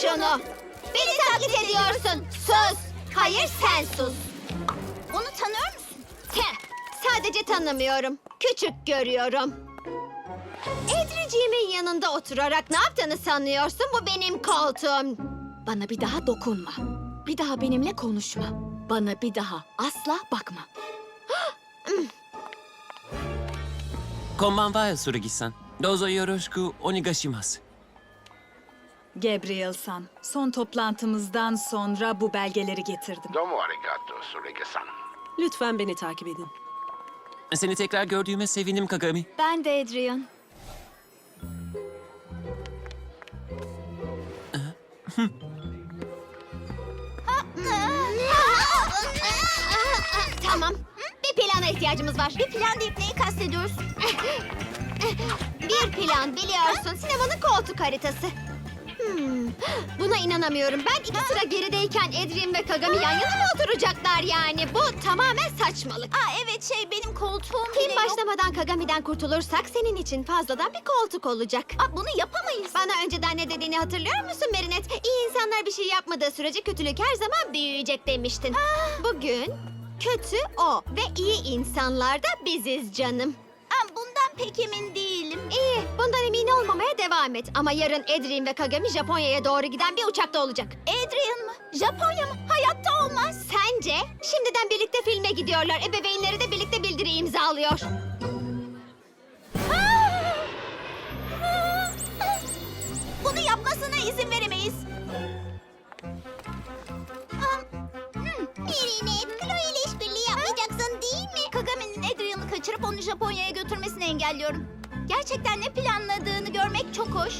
şunu. Beni taklit ediyorsun. Sus. Hayır sen sus. Onu tanıyor musun? Heh, sadece tanımıyorum. Küçük görüyorum. Edriciğimin yanında oturarak ne yaptığını sanıyorsun? Bu benim koltuğum. Bana bir daha dokunma. Bir daha benimle konuşma. Bana bir daha asla bakma. こんばんは、それぎさん。どうぞよろしくお願いします。 Gabriel San, son toplantımızdan sonra bu belgeleri getirdim. Domo arigato, Surege-san. Lütfen beni takip edin. Seni tekrar gördüğüme sevindim Kagami. Ben de Adrian. Tamam. Bir plana ihtiyacımız var. Bir plan deyip neyi kastediyorsun? bir plan biliyorsun sinemanın koltuk haritası. Buna inanamıyorum. Ben iki sıra gerideyken Edrin ve Kagami yan yana mı oturacaklar yani? Bu tamamen saçmalık. Aa evet şey benim koltuğum Film başlamadan Kagami'den kurtulursak senin için fazladan bir koltuk olacak. Aa, bunu yapamayız. Bana önceden ne dediğini hatırlıyor musun Merinet? İyi insanlar bir şey yapmadığı sürece kötülük her zaman büyüyecek demiştin. Bugün kötü o ve iyi insanlar da biziz canım. Bundan pek emin değilim. İyi, bundan emin olmamaya devam et. Ama yarın Adrian ve Kagami Japonya'ya doğru giden bir uçakta olacak. Adrian mı? Japonya mı? Hayatta olmaz. Sence? Şimdiden birlikte filme gidiyorlar. Ebeveynleri de birlikte bildiri imzalıyor. Bunu yapmasına izin veremeyiz. Merinet, Chloe ile işbirliği yapmayacaksın değil mi? Kagami'nin Adrian'ı kaçırıp onu Japonya'ya götürmesini engelliyorum. Gerçekten ne planladığını görmek çok hoş.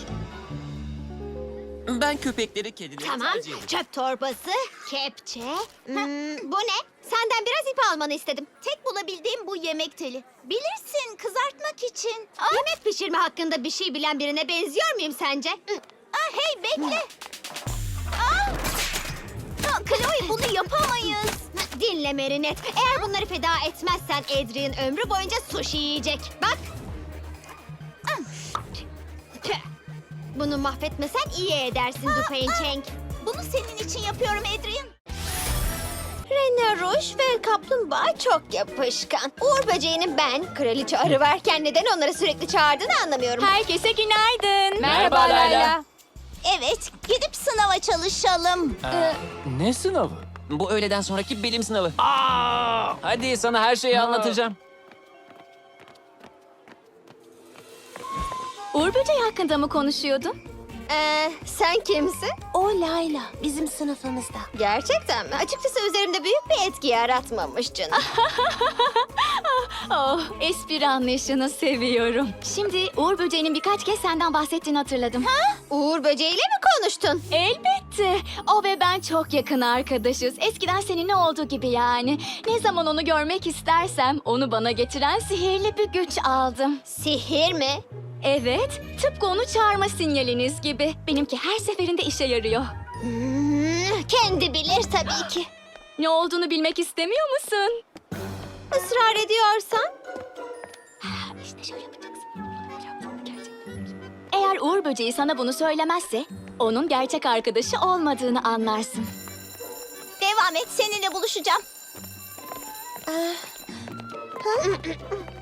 Ben köpekleri, kedileri Tamam, tercih ederim. çöp torbası, kepçe. Hmm, bu ne? Senden biraz ip almanı istedim. Tek bulabildiğim bu yemek teli. Bilirsin, kızartmak için. Yemek pişirme hakkında bir şey bilen birine benziyor muyum sence? Aa, hey bekle. Aa! Aa, Chloe bunu yapamayız. Dinle Merinet. Eğer bunları feda etmezsen Adrian ömrü boyunca sushi yiyecek. Bak. Bunu mahvetmesen iyi edersin Dupain Cheng. Bunu senin için yapıyorum Adrian. Rene Rouge ve kaplumbağa çok yapışkan. Uğur böceğinin ben, kraliçe arı varken neden onları sürekli çağırdığını anlamıyorum. Herkese günaydın. Merhaba Layla. Evet, gidip sınava çalışalım. Ne sınavı? Bu öğleden sonraki bilim sınavı. Hadi sana her şeyi anlatacağım. Uğur böceği hakkında mı konuşuyordun? Ee, sen kimsin? O Layla bizim sınıfımızda. Gerçekten mi? Açıkçası üzerimde büyük bir etki yaratmamış canım. Oh, espri anlayışını seviyorum. Şimdi Uğur böceğinin birkaç kez senden bahsettiğini hatırladım. Uğur böceğiyle mi konuştun? Elbette. O ve ben çok yakın arkadaşız. Eskiden seninle olduğu gibi yani. Ne zaman onu görmek istersem onu bana getiren sihirli bir güç aldım. Sihir mi? Evet, tıpkı onu çağırma sinyaliniz gibi. Benimki her seferinde işe yarıyor. Hmm, kendi bilir tabii ki. Ne olduğunu bilmek istemiyor musun? Israr ediyorsan. İşte şöyle yapacaksın. Eğer Uğur böceği sana bunu söylemezse, onun gerçek arkadaşı olmadığını anlarsın. Devam et, seninle buluşacağım.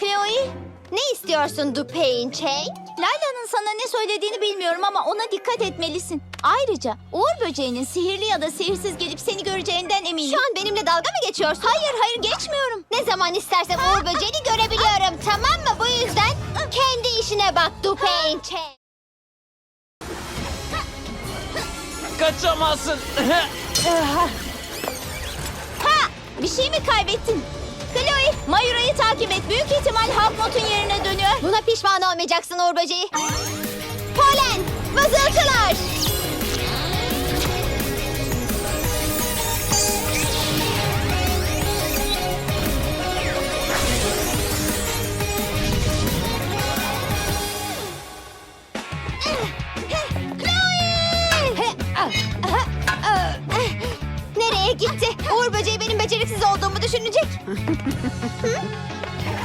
Chloe, ne istiyorsun Dupain Cheng? Layla'nın sana ne söylediğini bilmiyorum ama ona dikkat etmelisin. Ayrıca Uğur böceğinin sihirli ya da sihirsiz gelip seni göreceğinden eminim. Şu an benimle dalga mı geçiyorsun? Hayır, hayır geçmiyorum. Ne zaman istersem Uğur böceğini görebiliyorum, tamam mı? Bu yüzden kendi işine bak Dupain Cheng. Kaçamazsın. Ha! Bir şey mi kaybettin? Chloe, Mayura'yı takip et. Büyük ihtimal Hakmot'un yerine dönüyor. Buna pişman olmayacaksın Böceği. Polen, vızıltılar.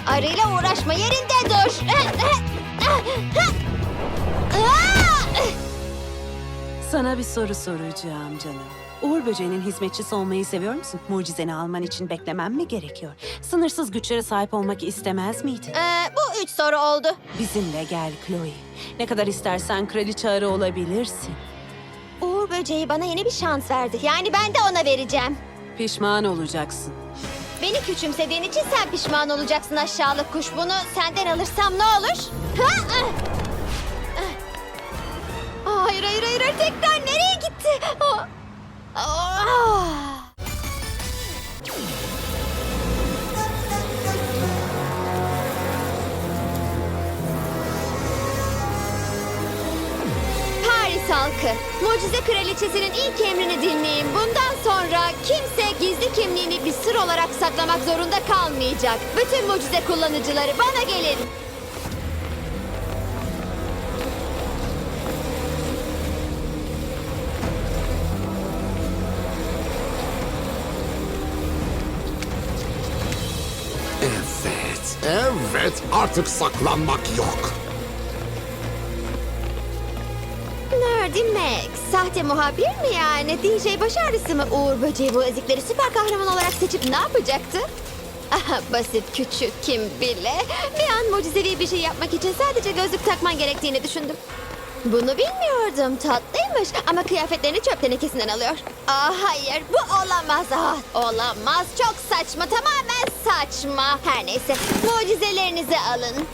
Arıyla uğraşma yerinde dur. Sana bir soru soracağım canım. Uğur böceğinin hizmetçisi olmayı seviyor musun? Mucizeni alman için beklemem mi gerekiyor? Sınırsız güçlere sahip olmak istemez miydin? Ee, bu üç soru oldu. Bizimle gel Chloe. Ne kadar istersen kraliçe arı olabilirsin. Uğur böceği bana yeni bir şans verdi. Yani ben de ona vereceğim. Pişman olacaksın. Beni küçümsediğin için sen pişman olacaksın aşağılık kuş. Bunu senden alırsam ne olur? Ha? Ah! Ah, Hayır hayır hayır hayır. tekrar nereye gitti? Ah! Ah! Paris halkı, Mucize Kraliçesi'nin ilk emrini dinleyin. Kimliğini bir sır olarak saklamak zorunda kalmayacak. Bütün mucize kullanıcıları bana gelin. Evet, evet. Artık saklanmak yok. Nerdy Max, sahte muhabir mi yani? DJ baş ağrısı mı Uğur Böceği bu ezikleri süper kahraman olarak seçip ne yapacaktı? Basit küçük kim bile. Bir an mucizevi bir şey yapmak için sadece gözlük takman gerektiğini düşündüm. Bunu bilmiyordum tatlıymış ama kıyafetlerini çöp tenekesinden alıyor. Aa hayır bu olamaz ah olamaz çok saçma tamamen saçma. Her neyse mucizelerinizi alın.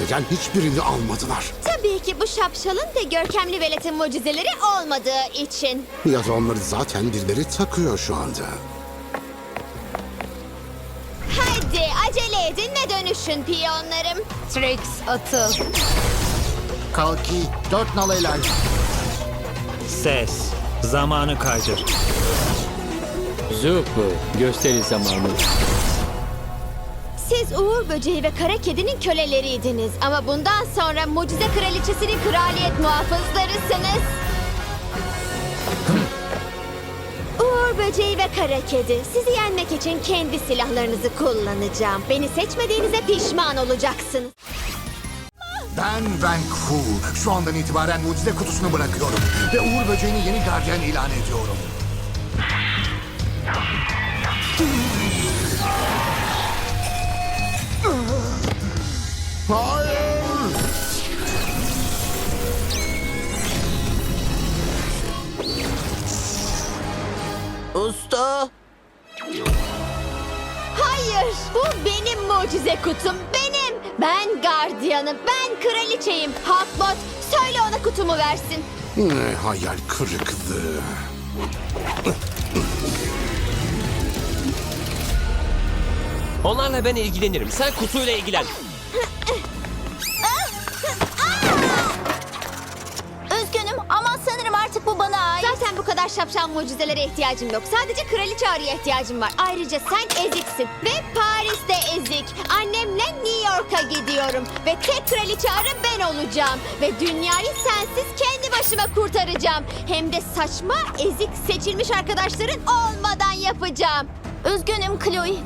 Neden hiçbirini almadılar? Tabii ki bu şapşalın ve görkemli veletin mucizeleri olmadığı için. Ya da onları zaten birileri takıyor şu anda. Hadi acele edin ve dönüşün piyonlarım. Trix atıl. Kalki dört nal helal. Ses. Zamanı kaydır. Zupu, gösteri zamanı. Siz Uğur Böceği ve Kara Kedi'nin köleleriydiniz. Ama bundan sonra Mucize Kraliçesi'nin kraliyet muhafızlarısınız. Uğur Böceği ve Kara Kedi, sizi yenmek için kendi silahlarınızı kullanacağım. Beni seçmediğinize pişman olacaksınız. Ben Van Cool. Şu andan itibaren mucize kutusunu bırakıyorum. Ve Uğur Böceği'ni yeni gardiyan ilan ediyorum. Usta. Hayır, bu benim mucize kutum, benim. Ben gardiyanım, ben kraliçeyim. Hakbot, söyle ona kutumu versin. Ne hayal kırıklığı. Onlarla ben ilgilenirim. Sen kutuyla ilgilen. kadar şapşal mucizelere ihtiyacım yok. Sadece kraliçe arıya ihtiyacım var. Ayrıca sen eziksin. Ve Paris de ezik. Annemle New York'a gidiyorum. Ve tek kraliçe arı ben olacağım. Ve dünyayı sensiz kendi başıma kurtaracağım. Hem de saçma, ezik, seçilmiş arkadaşların olmadan yapacağım. Üzgünüm Chloe.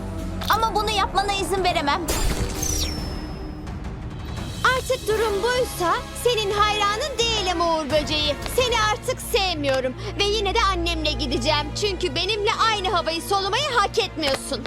Ama bunu yapmana izin veremem. Artık durum buysa senin hayranın değilim Uğur Böceği. Seni artık sevmiyorum ve yine de annemle gideceğim. Çünkü benimle aynı havayı solumayı hak etmiyorsun.